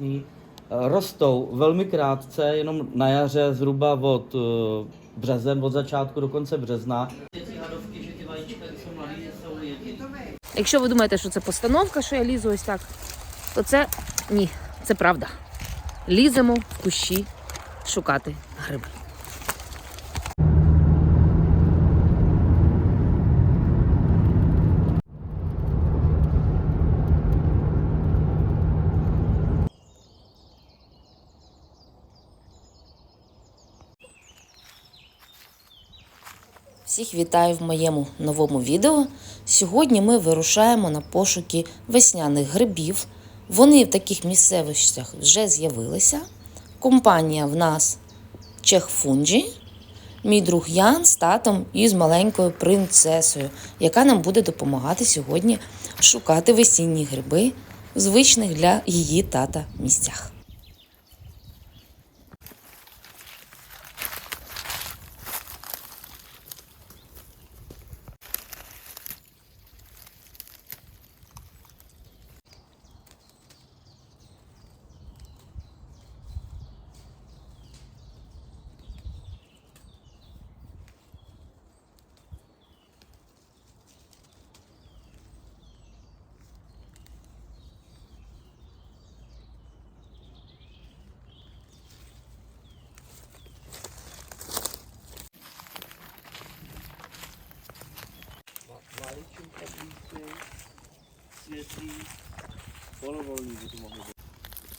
Eh, Rostou velmi krátce, jenom na jaře, zhruba od eh, březen, od začátku do konce března. Якщо ви думаєте, що це постановка, що я лізу ось так, то це ні, це правда. Ліземо в кущі шукати гриби. Всіх вітаю в моєму новому відео. Сьогодні ми вирушаємо на пошуки весняних грибів. Вони в таких місцевостях вже з'явилися. Компанія в нас Чехфунджі, мій друг Ян з татом і з маленькою принцесою, яка нам буде допомагати сьогодні шукати весінні гриби в звичних для її тата місцях.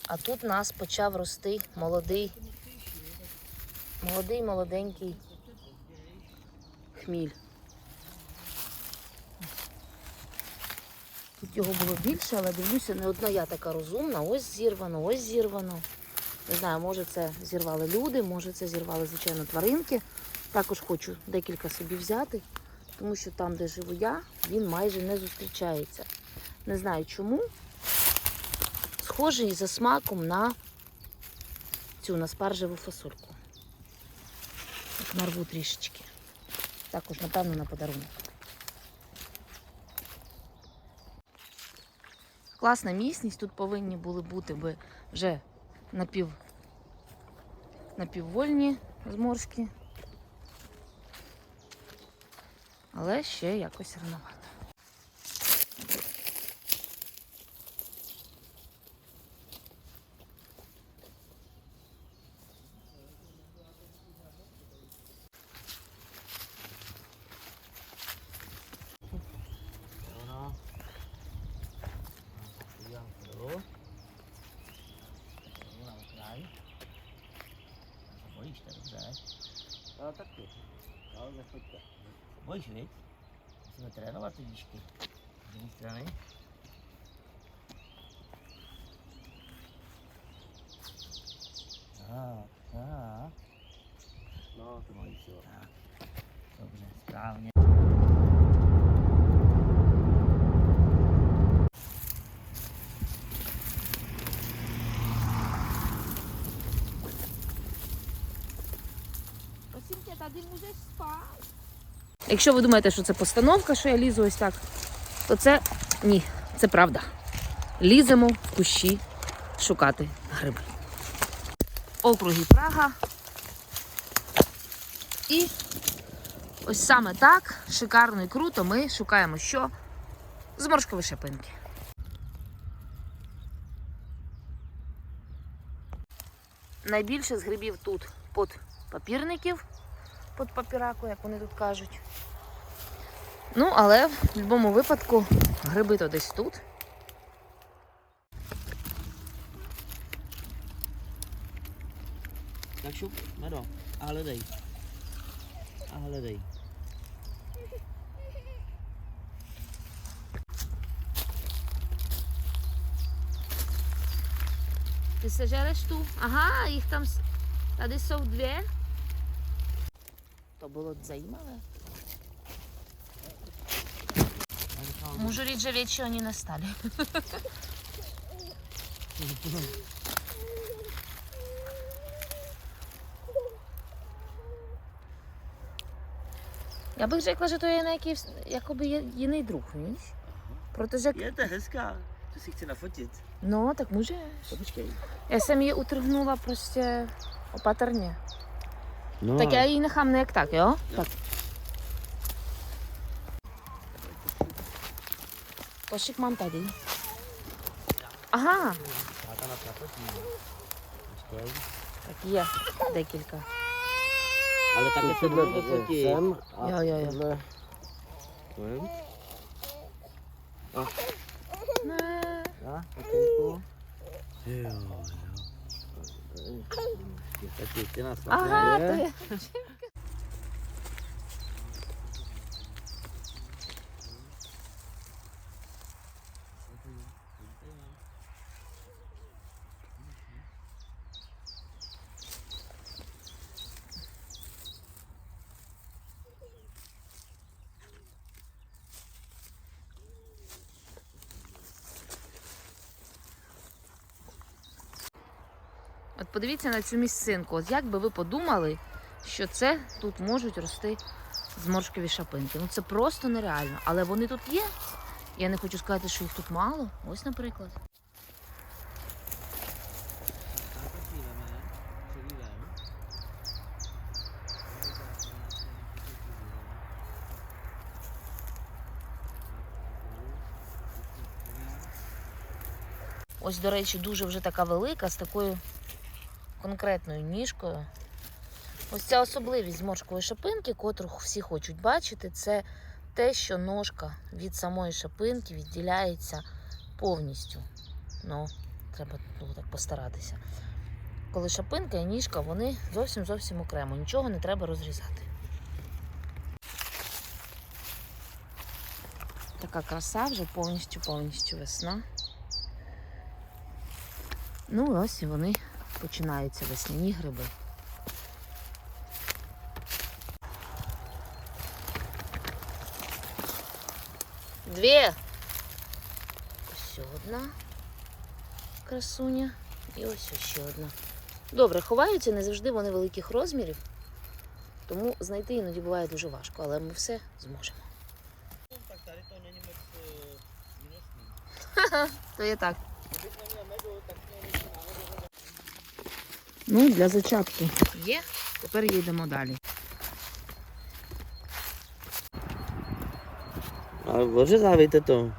А тут нас почав рости молодий, молодий молоденький хміль. Тут його було більше, але дивлюся, не одна я така розумна. Ось зірвано, ось зірвано. Не знаю, може це зірвали люди, може це зірвали, звичайно, тваринки. Також хочу декілька собі взяти, тому що там, де живу я, він майже не зустрічається. Не знаю чому. Схожий за смаком на цю на спаржеву фасольку. Так нарву трішечки. Також, напевно, на подарунок. Класна місність. Тут повинні були бути би вже напів, напіввольні зморшки. Але ще якось рановато. Bojíš, je dobře. No taky. No, nechoďte. Bojíš, viď? Musíme trénovat ty díšky. Z jedné strany. Tak, tak. No, to mají jo. Tak. Dobře, správně. Якщо ви думаєте, що це постановка, що я лізу ось так, то це ні, це правда. Ліземо в кущі шукати гриби. Округи Прага. І ось саме так, шикарно і круто, ми шукаємо що? Зморшкові шипинки. Найбільше з грибів тут під папірників, під папіраку, як вони тут кажуть. Ну, але в будь-якому випадку гриби то десь тут. Šup, Medo, a hledej. A hledej. Ty sežereš tu? Aha, jich tam, s- tady jsou dvě. To bylo zajímavé. Můžu říct, že větší oni nestali. Já bych řekla, že to je nějaký jakoby je- jiný druh, víš? Protože Je to hezká. to si chce nafotit. No, tak můžeš. To počkej. Já jsem ji utrhnula prostě opatrně. No. Takie inne hamne jak takie, o? Tak. Koszyk mam tady. Aha! Taki jest, daj kilka. Ale takie to tyle było wysokie. Sam, a Jo, jo, jo. tyle... Ten. No. A, okienku. Jo, jo. Ještě nás Aha, to je. je. От подивіться на цю місцинку. От як би ви подумали, що це тут можуть рости зморшкові шапинки. Ну це просто нереально. Але вони тут є. Я не хочу сказати, що їх тут мало. Ось, наприклад. Ось, до речі, дуже вже така велика, з такою конкретною ніжкою. Ось ця особливість зморшкової шапинки, котру всі хочуть бачити, це те, що ножка від самої шапинки відділяється повністю. Ну, треба ну, так постаратися. Коли шапинка і ніжка, вони зовсім зовсім окремо, нічого не треба розрізати. Така краса вже повністю повністю весна. Ну, ось і вони починаються весняні гриби. Дві. Ось одна красуня. І ось ще одна. Добре, ховаються, не завжди вони великих розмірів, тому знайти іноді буває дуже важко, але ми все зможемо. Moc uh, výnosný. То є так. Ну, для зачатку є. Тепер їдемо далі. А вже завити to.